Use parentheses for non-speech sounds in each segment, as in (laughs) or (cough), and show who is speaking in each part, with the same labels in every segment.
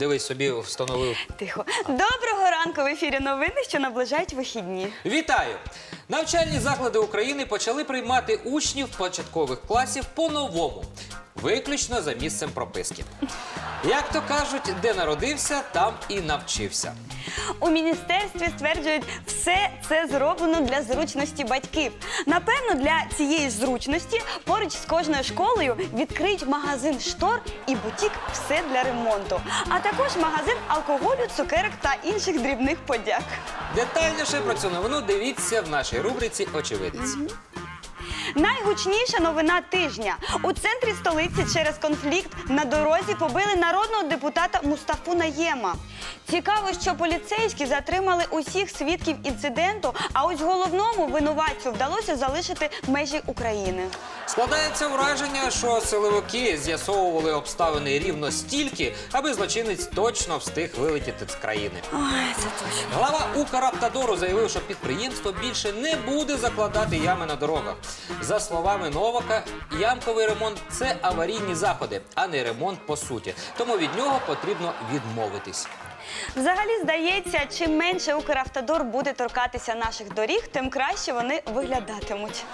Speaker 1: Дивись, собі встановив.
Speaker 2: Тихо. Доброго ранку в ефірі новини, що наближають вихідні.
Speaker 1: Вітаю! Навчальні заклади України почали приймати учнів початкових класів по-новому, виключно за місцем прописки. Як то кажуть, де народився, там і навчився.
Speaker 2: У міністерстві стверджують, все це зроблено для зручності батьків. Напевно, для цієї ж зручності поруч з кожною школою відкриють магазин штор і бутік все для ремонту, а також магазин алкоголю, цукерок та інших дрібних подяк.
Speaker 1: Детальніше про цю новину дивіться в нашій рубриці Очевидець.
Speaker 2: Найгучніша новина тижня у центрі столиці через конфлікт на дорозі побили народного депутата Мустафу Наєма. Цікаво, що поліцейські затримали усіх свідків інциденту, а ось головному винуватцю вдалося залишити межі України.
Speaker 1: Складається враження, що силовики з'ясовували обставини рівно стільки, аби злочинець точно встиг вилетіти з країни.
Speaker 2: Ой, це точно.
Speaker 1: Глава Укравтодору заявив, що підприємство більше не буде закладати ями на дорогах. За словами Новака, ямковий ремонт це аварійні заходи, а не ремонт по суті. Тому від нього потрібно відмовитись.
Speaker 2: Взагалі здається, чим менше Укравтодор буде торкатися наших доріг, тим краще вони виглядатимуть.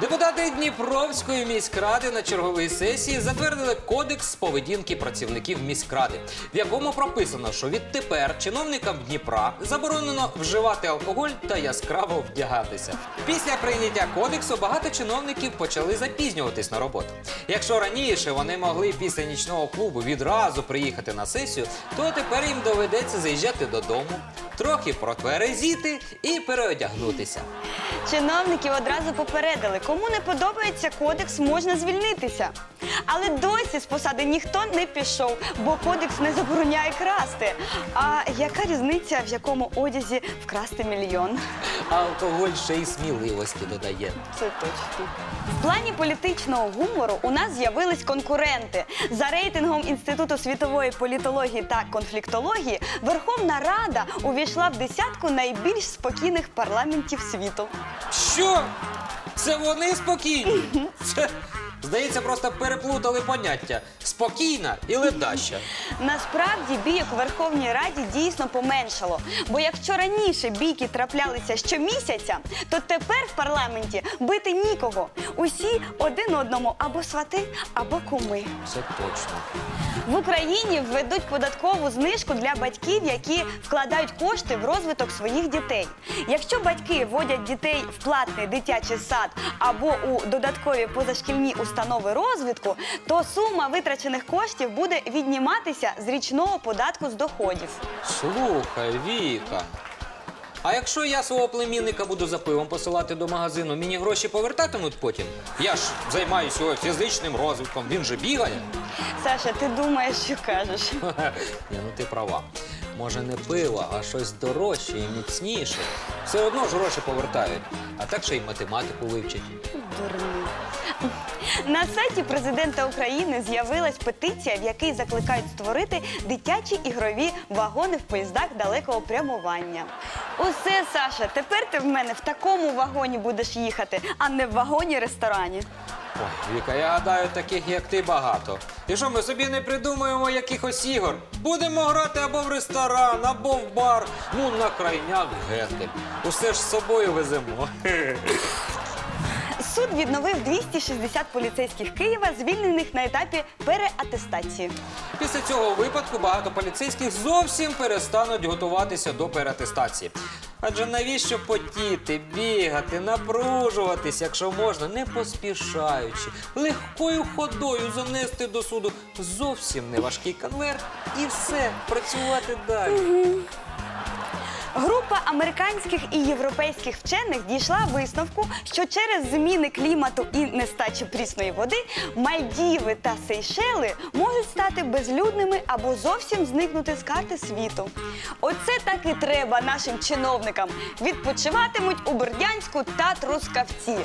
Speaker 1: Депутати Дніпровської міськради на черговій сесії затвердили кодекс поведінки працівників міськради, в якому прописано, що відтепер чиновникам Дніпра заборонено вживати алкоголь та яскраво вдягатися. Після прийняття кодексу багато чиновників почали запізнюватись на роботу. Якщо раніше вони могли після нічного клубу відразу приїхати на сесію, то тепер їм доведеться заїжджати додому, трохи протверезіти і переодягнутися.
Speaker 2: Чиновників одразу попередили, кому не подобається кодекс, можна звільнитися. Але досі з посади ніхто не пішов, бо кодекс не забороняє красти. А яка різниця, в якому одязі вкрасти мільйон?
Speaker 1: А алкоголь ще й сміливості додає.
Speaker 2: Це точно. В плані політичного гумору у нас з'явились конкуренти. За рейтингом Інституту світової політології та конфліктології Верховна Рада увійшла в десятку найбільш спокійних парламентів світу.
Speaker 1: Що? Це вони спокійні? Це, здається, просто переплутали поняття спокійна і ледаща.
Speaker 2: Насправді бійок у Верховній Раді дійсно поменшало. Бо якщо раніше бійки траплялися щомісяця, то тепер в парламенті бити нікого. Усі один одному або свати, або куми.
Speaker 1: Це точно.
Speaker 2: В Україні введуть податкову знижку для батьків, які вкладають кошти в розвиток своїх дітей. Якщо батьки водять дітей в платний дитячий сад або у додаткові позашкільні установи розвитку, то сума витрачених коштів буде відніматися з річного податку з доходів.
Speaker 1: Слухай, Віка. А якщо я свого племінника буду за пивом посилати до магазину, мені гроші повертатимуть потім? Я ж займаюся його фізичним розвитком, він же бігає.
Speaker 2: Саша, ти думаєш, що кажеш? (laughs)
Speaker 1: Ні, ну ти права. Може не пиво, а щось дорожче і міцніше. Все одно ж гроші повертають, а так ще й математику вивчать.
Speaker 2: Дурний. На сайті президента України з'явилась петиція, в якій закликають створити дитячі ігрові вагони в поїздах далекого прямування. Усе, Саша, тепер ти в мене в такому вагоні будеш їхати, а не в вагоні-ресторані.
Speaker 1: Ой, Віка, я гадаю, таких як ти багато. І що ми собі не придумаємо якихось ігор? Будемо грати або в ресторан, або в бар. Ну, на крайняк гетель. Усе ж з собою веземо. (laughs)
Speaker 2: Суд відновив 260 поліцейських Києва, звільнених на етапі переатестації.
Speaker 1: Після цього випадку багато поліцейських зовсім перестануть готуватися до переатестації. Адже навіщо потіти, бігати, напружуватись, якщо можна, не поспішаючи, легкою ходою занести до суду зовсім неважкий конверт і все, працювати далі.
Speaker 2: Група американських і європейських вчених дійшла висновку, що через зміни клімату і нестачі прісної води Мальдіви та Сейшели можуть стати безлюдними або зовсім зникнути з карти світу. Оце так і треба нашим чиновникам. Відпочиватимуть у Бердянську та Трускавці.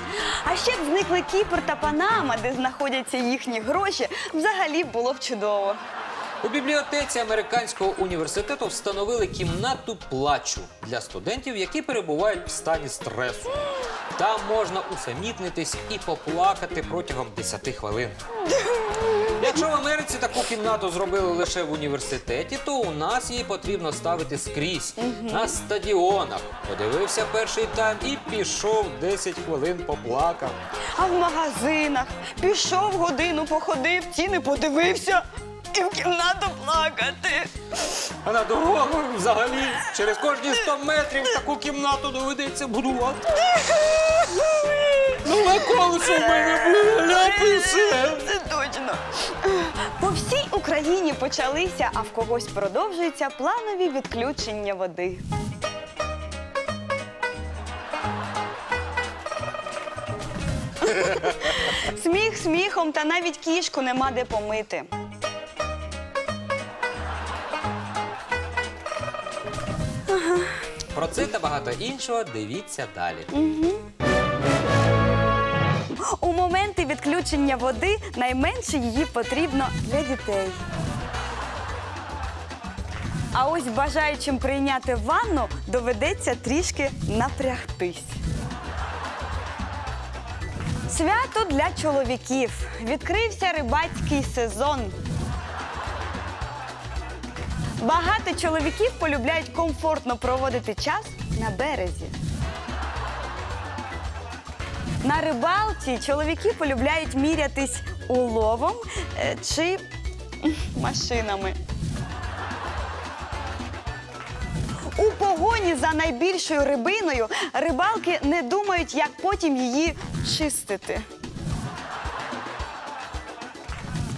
Speaker 2: А ще б зникли Кіпр та Панама, де знаходяться їхні гроші, взагалі було б чудово.
Speaker 1: У бібліотеці американського університету встановили кімнату плачу для студентів, які перебувають в стані стресу. Там можна усамітнитись і поплакати протягом 10 хвилин. Якщо в Америці таку кімнату зробили лише в університеті, то у нас її потрібно ставити скрізь на стадіонах. Подивився перший тайм і пішов 10 хвилин поплакав.
Speaker 2: А в магазинах пішов годину, походив, ціни подивився і в кімнату плакати.
Speaker 1: А на дорогах взагалі через кожні 100 метрів таку кімнату доведеться будувати. Ну, на колесо в мене буде ляпи все.
Speaker 2: Це точно. По всій Україні почалися, а в когось продовжуються планові відключення води. Сміх сміхом, та навіть кішку нема де помити.
Speaker 1: Про це та багато іншого дивіться далі.
Speaker 2: У моменти відключення води найменше її потрібно для дітей. А ось бажаючим прийняти ванну доведеться трішки напрягтись. Свято для чоловіків. Відкрився рибацький сезон. Багато чоловіків полюбляють комфортно проводити час на березі. На рибалці чоловіки полюбляють мірятись уловом е, чи машинами. У погоні за найбільшою рибиною рибалки не думають, як потім її чистити.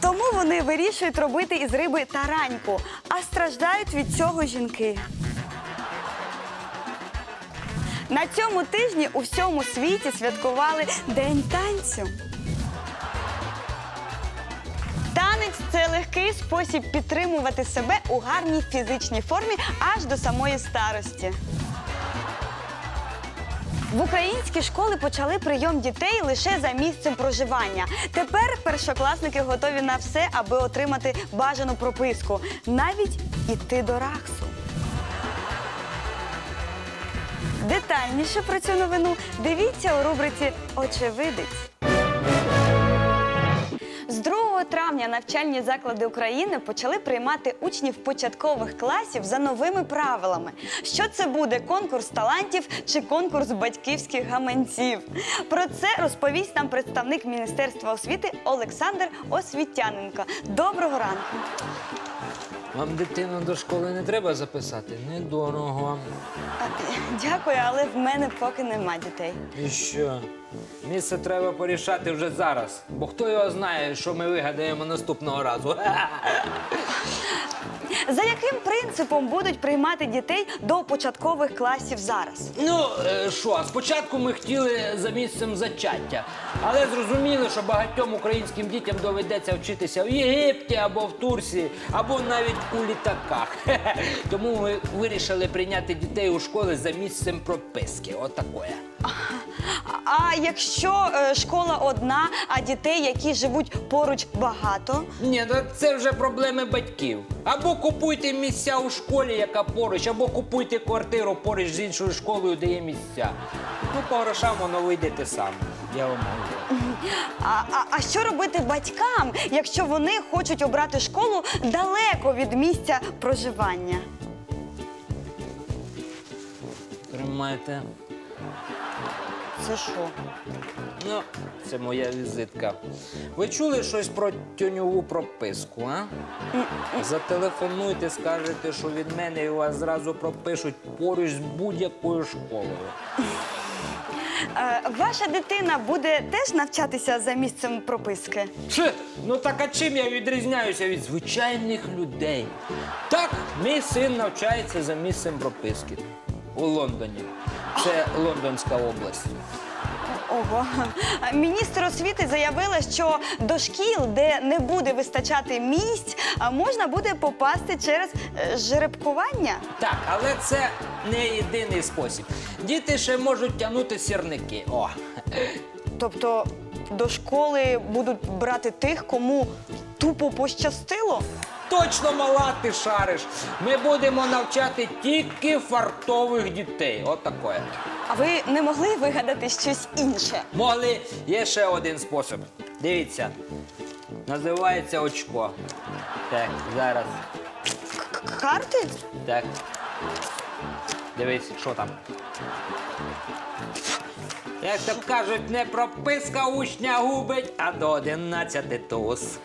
Speaker 2: Тому вони вирішують робити із риби тараньку, а страждають від цього жінки. На цьому тижні у всьому світі святкували День танцю. Танець це легкий спосіб підтримувати себе у гарній фізичній формі аж до самої старості. В українські школи почали прийом дітей лише за місцем проживання. Тепер першокласники готові на все, аби отримати бажану прописку, навіть іти до РАКСу. Детальніше про цю новину дивіться у рубриці Очевидець. З 2 травня навчальні заклади України почали приймати учнів початкових класів за новими правилами. Що це буде конкурс талантів чи конкурс батьківських гаманців? Про це розповість нам представник Міністерства освіти Олександр Освітяненко. Доброго ранку.
Speaker 1: Вам дитину до школи не треба записати? Недорого.
Speaker 2: А, Дякую, але в мене поки нема дітей.
Speaker 1: І що? Місце треба порішати вже зараз. Бо хто його знає, що ми вигадаємо наступного разу.
Speaker 2: За яким принципом будуть приймати дітей до початкових класів зараз?
Speaker 1: Ну, е, що, спочатку ми хотіли за місцем зачаття, але зрозуміли, що багатьом українським дітям доведеться вчитися в Єгипті або в Турції, або навіть у літаках. (laughs) Тому ми вирішили прийняти дітей у школи за місцем прописки. Отакое.
Speaker 2: А якщо е, школа одна, а дітей, які живуть поруч, багато?
Speaker 1: Ні, ну це вже проблеми батьків. Або купуйте місця у школі, яка поруч, або купуйте квартиру поруч з іншою школою, де є місця. Ну, по грошам воно вийде те саме. Я вам говорю. (laughs)
Speaker 2: А, а, а що робити батькам, якщо вони хочуть обрати школу далеко від місця проживання?
Speaker 1: Тримайте.
Speaker 2: Це що?
Speaker 1: Ну, це моя візитка. Ви чули щось про тюньову прописку, а? Зателефонуйте, скажете, що від мене і вас зразу пропишуть поруч з будь-якою школою.
Speaker 2: Е, ваша дитина буде теж навчатися за місцем прописки?
Speaker 1: Чи? Ну так а чим я відрізняюся від звичайних людей? Так, мій син навчається за місцем прописки у Лондоні. Це Лондонська область.
Speaker 2: Ого. Міністр освіти заявила, що до шкіл, де не буде вистачати місць, можна буде попасти через е, жеребкування.
Speaker 1: Так, але це не єдиний спосіб. Діти ще можуть тягнути сірники. О.
Speaker 2: Тобто до школи будуть брати тих, кому тупо пощастило?
Speaker 1: точно мала, ти шариш. Ми будемо навчати тільки фартових дітей. От таке.
Speaker 2: А ви не могли вигадати щось інше?
Speaker 1: Могли, є ще один спосіб. Дивіться. Називається очко. Так, зараз.
Speaker 2: К- Карти?
Speaker 1: Так. Дивись, що там. Як то кажуть, не прописка учня губить, а до 11 туз.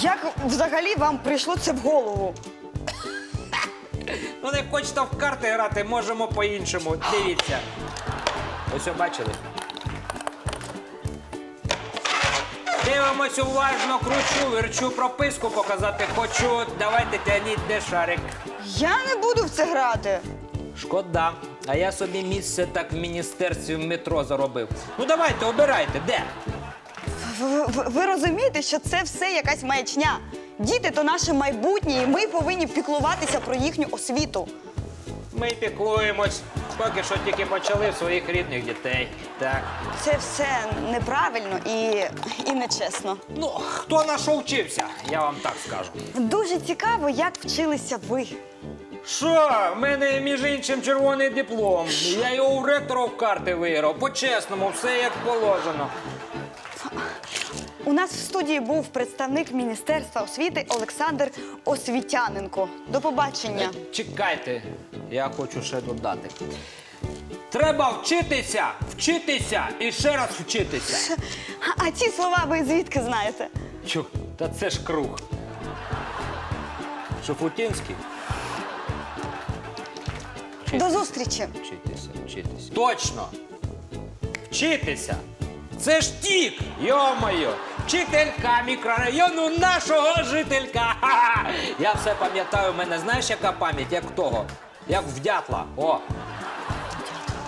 Speaker 2: Як взагалі вам прийшло це в голову?
Speaker 1: Ну не хочете в карти грати, можемо по-іншому. Дивіться. Ось бачили. Дивимось уважно, кручу, верчу прописку показати хочу. Давайте тягніть де шарик.
Speaker 2: Я не буду в це грати.
Speaker 1: Шкода. А я собі місце так в міністерстві в метро заробив. Ну давайте, обирайте, де?
Speaker 2: Ви розумієте, що це все якась маячня. Діти то наше майбутнє, і ми повинні піклуватися про їхню освіту.
Speaker 1: Ми піклуємось. Поки що тільки почали в своїх рідних дітей. Так.
Speaker 2: Це все неправильно і, і нечесно.
Speaker 1: Ну, хто на що вчився, я вам так скажу.
Speaker 2: Дуже цікаво, як вчилися ви.
Speaker 1: Що? В мене, між іншим, червоний диплом. Я його у ректора в карти виграв. По-чесному, все як положено.
Speaker 2: У нас в студії був представник Міністерства освіти Олександр Освітяненко. До побачення.
Speaker 1: Чекайте, я хочу ще додати. Треба вчитися, вчитися і ще раз вчитися.
Speaker 2: А ці слова ви звідки знаєте?
Speaker 1: Чу, та це ж круг. Шуфутінський.
Speaker 2: До зустрічі.
Speaker 1: Вчитися, вчитися. Точно! Вчитися! Це ж тік! Йо-моє! Вчителька мікрорайону нашого жителька! Ха-ха! Я все пам'ятаю, в мене знаєш, яка пам'ять, як того? Як в дятла. О!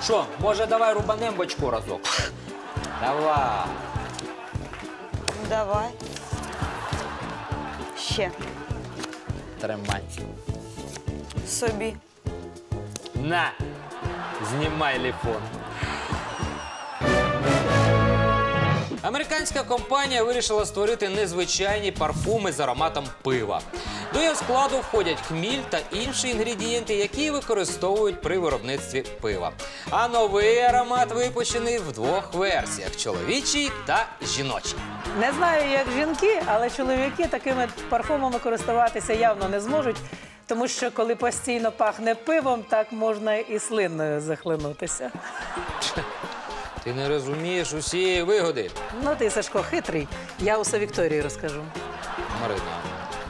Speaker 1: Що, може, давай рубанем бочку разок? Давай.
Speaker 2: Ну, Давай. Ще
Speaker 1: Тримай.
Speaker 2: собі.
Speaker 1: На! Знімай ліфон.
Speaker 3: Американська компанія вирішила створити незвичайні парфуми з ароматом пива. До його складу входять хміль та інші інгредієнти, які використовують при виробництві пива. А новий аромат випущений в двох версіях: чоловічий та жіночий.
Speaker 4: Не знаю, як жінки, але чоловіки такими парфумами користуватися явно не зможуть, тому що коли постійно пахне пивом, так можна і слинною захлинутися. (laughs)
Speaker 3: Ти не розумієш усієї вигоди.
Speaker 4: Ну, ти, Сашко, хитрий. Я усе Вікторії розкажу.
Speaker 3: Марина,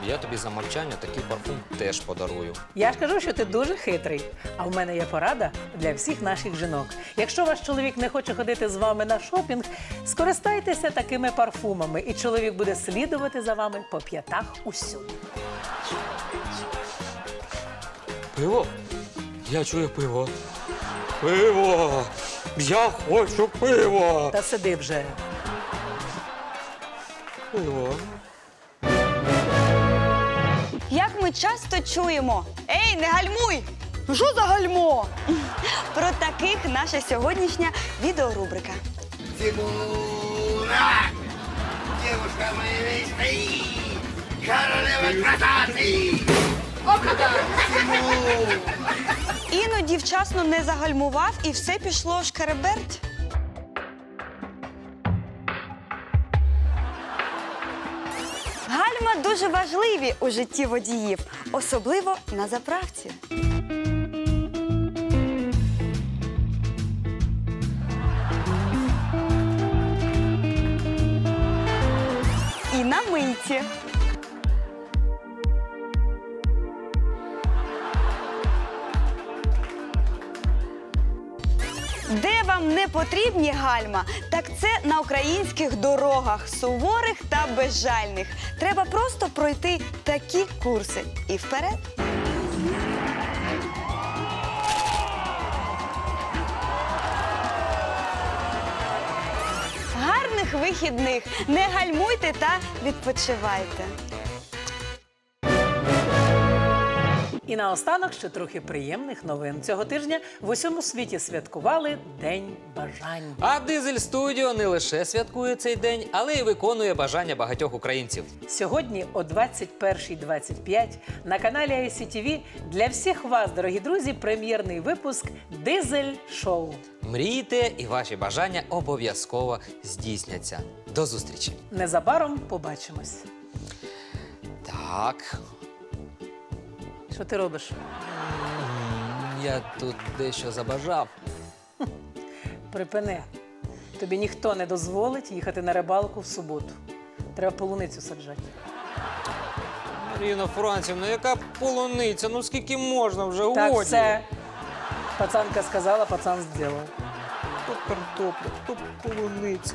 Speaker 3: я тобі за мовчання такий парфум теж подарую.
Speaker 4: Я ж кажу, що ти дуже хитрий. А в мене є порада для всіх наших жінок. Якщо ваш чоловік не хоче ходити з вами на шопінг, скористайтеся такими парфумами, і чоловік буде слідувати за вами по п'ятах усюди.
Speaker 3: Пиво? Я чую пиво. Пиво! Я хочу пиво!
Speaker 4: Та сиди вже.
Speaker 3: Пиво.
Speaker 2: Як ми часто чуємо: Ей, не гальмуй! Ну що за гальмо? Про таких наша сьогоднішня відеорубрика.
Speaker 5: Фигура! Девушка моей мечты! Королева красоты! Тимур!
Speaker 2: Іноді вчасно не загальмував і все пішло шкереберть. Гальма дуже важливі у житті водіїв, особливо на заправці. І на мийці. Де потрібні гальма, так це на українських дорогах, суворих та безжальних. Треба просто пройти такі курси і вперед. Гарних вихідних! Не гальмуйте та відпочивайте.
Speaker 4: І наостанок ще трохи приємних новин. Цього тижня в усьому світі святкували День бажань.
Speaker 1: А Дизель Студіо не лише святкує цей день, але й виконує бажання багатьох українців.
Speaker 4: Сьогодні о 21.25 на каналі ICTV для всіх вас, дорогі друзі, прем'єрний випуск Дизель Шоу.
Speaker 1: Мрійте, і ваші бажання обов'язково здійсняться. До зустрічі!
Speaker 4: Незабаром побачимось.
Speaker 1: Так,
Speaker 4: Що ти робиш?
Speaker 1: я тут дещо забажав.
Speaker 4: Припини. Тобі ніхто не дозволить їхати на рибалку в суботу. Треба полуницю саджати.
Speaker 1: Маріна Францівна, яка полуниця? Ну скільки можна вже
Speaker 4: Так,
Speaker 1: годі?
Speaker 4: все. Пацанка сказала, пацан зробив.
Speaker 1: То картопля, то полуниця.